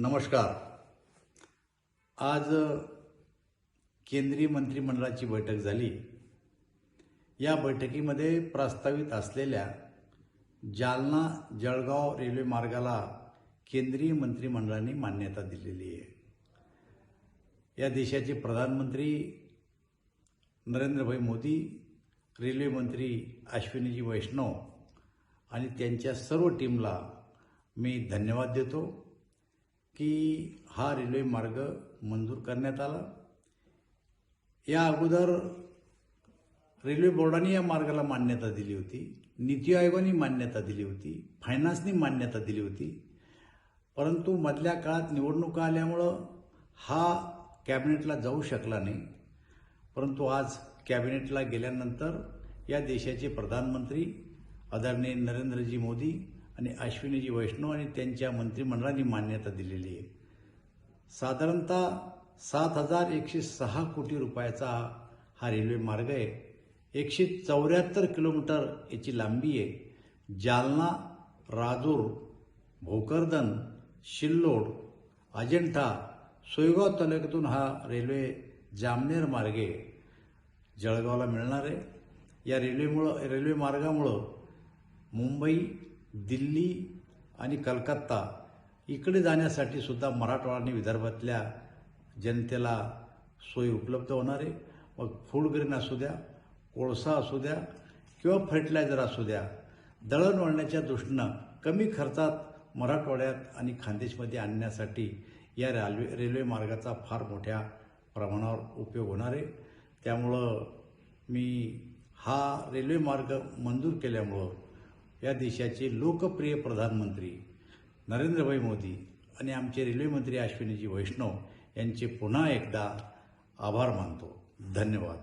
नमस्कार. आज केंद्रीय मंत्रिमंडळाची बैठक झाली. या बैठकीमध्ये प्रस्तावित असलेल्या जालना जळगाव रेल्वे मार्गाला केंद्रीय मंत्रिमंडळाने मान्यता दिलेली आहे. या देशाचे प्रधानमंत्री नरेंद्रभाई मोदी रेल्वे मंत्री अश्विनीजी वैष्णव आणि त्यांच्या सर्व टीमला मी धन्यवाद देतो. की हा रेल्वे मार्ग मंजूर करण्यात आला. या अगोदर रेल्वे बोर्डाने या मार्गाला मान्यता दिली होती नीती आयोगाने मान्यता दिली होती फायनान्सनी मान्यता दिली होती. परंतु मधल्या काळात निवडणुका आल्यामुळं हा कॅबिनेटला जाऊ शकला नाही. परंतु आज कॅबिनेटला गेल्यानंतर या देशाचे प्रधानमंत्री आदरणीय नरेंद्रजी मोदी आणि अश्विनीजी वैष्णव आणि त्यांच्या मंत्रिमंडळाने मान्यता दिलेली आहे. साधारणतः सात हजार एकशे सहा कोटी रुपयाचा हा रेल्वे मार्ग आहे. एकशे चौऱ्याहत्तर किलोमीटर याची लांबी आहे. जालना राजूर भोकरदन शिल्लोड अजंठा सोयगाव तालुक्यातून हा रेल्वे जामनेर मार्गे जळगावला मिळणार आहे. या रेल्वेमुळं रेल्वे मार्गामुळं मुंबई दिल्ली आणि कलकत्ता इकडे जाण्यासाठी सुद्धा मराठवाडा आणि विदर्भातल्या जनतेला सोयी उपलब्ध होणार आहे. मग फूड ग्रेन असू द्या कोळसा असू द्या किंवा फर्टिलायझर असू द्या दळणवळणाच्या दृष्टीनं कमी खर्चात मराठवाड्यात आणि खानदेशमध्ये आणण्यासाठी या रेल्वे रेल्वे मार्गाचा फार मोठ्या प्रमाणावर उपयोग होणार आहे. त्यामुळं मी हा रेल्वे मार्ग मंजूर केल्यामुळं या देशाचे लोकप्रिय प्रधानमंत्री नरेंद्रभाई मोदी आणि आमचे रेल्वेमंत्री अश्विनीजी वैष्णव यांचे पुन्हा एकदा आभार मानतो. धन्यवाद.